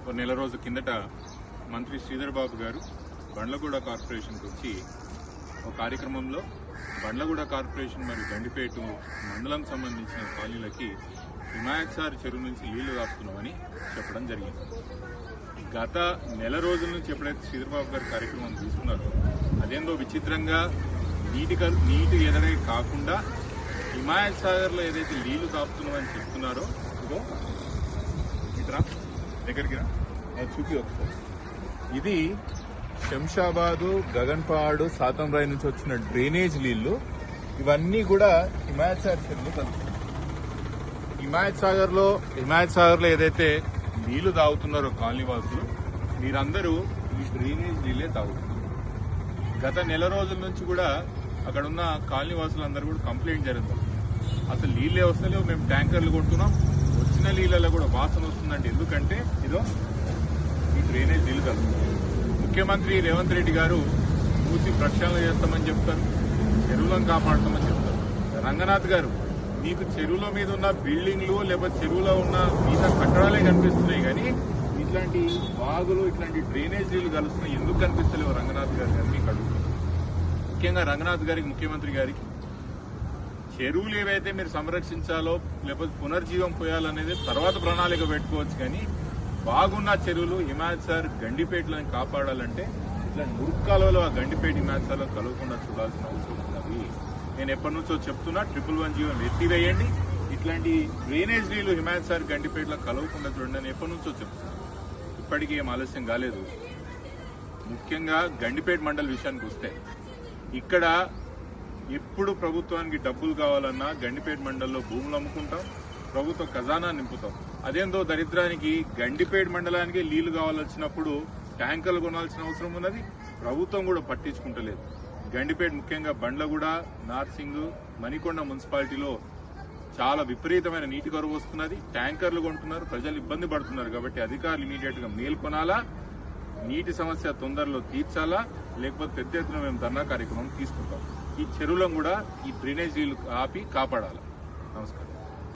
ఒక నెల రోజు కిందట మంత్రి శ్రీధర్ బాబు గారు బండ్లగూడ కార్పొరేషన్కి వచ్చి ఒక కార్యక్రమంలో బండ్లగూడ కార్పొరేషన్ మరియు గండిపేట మండలం సంబంధించిన కాలనీలకి హిమాయత్సార్ చెరువు నుంచి నీళ్ళు రాస్తున్నామని చెప్పడం జరిగింది. గత నెల రోజుల నుంచి ఎప్పుడైతే శ్రీధర్బాబు గారు కార్యక్రమం తీసుకున్నారో అదేందో విచిత్రంగా నీటి నీటి ఎదరే కాకుండా హిమాయత్సాగర్లో ఏదైతే నీళ్ళు కాపుతున్నామని చెప్తున్నారో ఇదో ఇతర దగ్గరికి రా. చూపి ఒకసారి. ఇది శంషాబాదు గగన్పాడు సాతంరాయ్ నుంచి వచ్చిన డ్రైనేజ్ నీళ్ళు. ఇవన్నీ కూడా హిమాయత్ సాగర్ చెరువులో కలుస్తాయి హిమాయత్ సాగర్లో హిమాయత్ సాగర్లో ఏదైతే నీళ్ళు తాగుతున్నారో కాలనీ వాసులు మీరందరూ ఈ డ్రైనేజ్ నీళ్ళే తాగుతున్నారు. గత నెల రోజుల నుంచి కూడా అక్కడ ఉన్న కాలనీ వాసులందరూ కూడా కంప్లైంట్ జరుగుతుంది. అసలు నీళ్ళే వస్తలేవు మేము ట్యాంకర్లు కొడుతున్నాం వచ్చిన నీళ్ళలో కూడా వాసన వస్తుందండి. ఎందుకంటే ఇదో ఈ డ్రైనేజ్ నీళ్ళు కలుగుతుంది ముఖ్యమంత్రి రేవంత్ రెడ్డి గారు మూసి ప్రక్షాళన చేస్తామని చెప్తారు చెరువులను కాపాడుతామని చెప్తారు. రంగనాథ్ గారు మీకు చెరువుల మీద ఉన్న బిల్డింగ్లు లేకపోతే చెరువులో ఉన్న మీద కట్టడాలే కనిపిస్తున్నాయి కానీ ఇట్లాంటి వాగులు ఇట్లాంటి డ్రైనేజ్ నీళ్ళు కలుస్తున్నాయి. ఎందుకు కనిపిస్తలేవు రంగనాథ్ గారు గారిని మీకు అడుగుతున్నాను ముఖ్యంగా రంగనాథ్ గారికి ముఖ్యమంత్రి గారికి చెరువులు ఏవైతే మీరు సంరక్షించాలో లేకపోతే పునర్జీవం పోయాలనేది తర్వాత ప్రణాళిక పెట్టుకోవచ్చు కానీ బాగున్న చెరువులు హిమాచార్ సార్ గండిపేటలను కాపాడాలంటే ఇట్లా మురుక్కాలలో ఆ గండిపేట హిమాచార్లో కలవకుండా చూడాల్సిన అవసరం ఉన్నది. నేను ఎప్పటి నుంచో చెప్తున్నా ట్రిపుల్ వన్ జీవో ఎత్తివేయండి. ఇట్లాంటి డ్రైనేజ్ నీళ్ళు హిమాచార్ సార్ గండిపేటలో కలవకుండా చూడండి. నేను ఎప్పటి నుంచో చెప్తున్నా. ఇప్పటికీ ఏం ఆలస్యం కాలేదు. ముఖ్యంగా గండిపేట మండల విషయానికి వస్తే ఇక్కడ ఎప్పుడు ప్రభుత్వానికి డబ్బులు కావాలన్నా గండిపేట మండలంలో భూములు అమ్ముకుంటాం ప్రభుత్వ ఖజానా నింపుతాం. అదేందో దరిద్రానికి గండిపేట మండలానికి నీళ్ళు కావాల్సినప్పుడు ట్యాంకర్లు కొనాల్సిన అవసరం ఉన్నది ప్రభుత్వం కూడా పట్టించుకుంటలేదు. గండిపేట ముఖ్యంగా బండ్లగూడ నార్సింగ్ మణికొండ మున్సిపాలిటీలో చాలా విపరీతమైన నీటి కరువు వస్తున్నది. ట్యాంకర్లు కొంటున్నారు ప్రజలు ఇబ్బంది పడుతున్నారు కాబట్టి అధికారులు ఇమీడియట్గా మేల్కొనాలా నీటి సమస్య తొందరలో తీర్చాలా? లేకపోతే పెద్ద ఎత్తున మేము ధర్నా కార్యక్రమం తీసుకుంటాం. ఈ చెరువులను కూడా ఈ డ్రైనేజీలు ఆపి కాపాడాలి? నమస్కారం.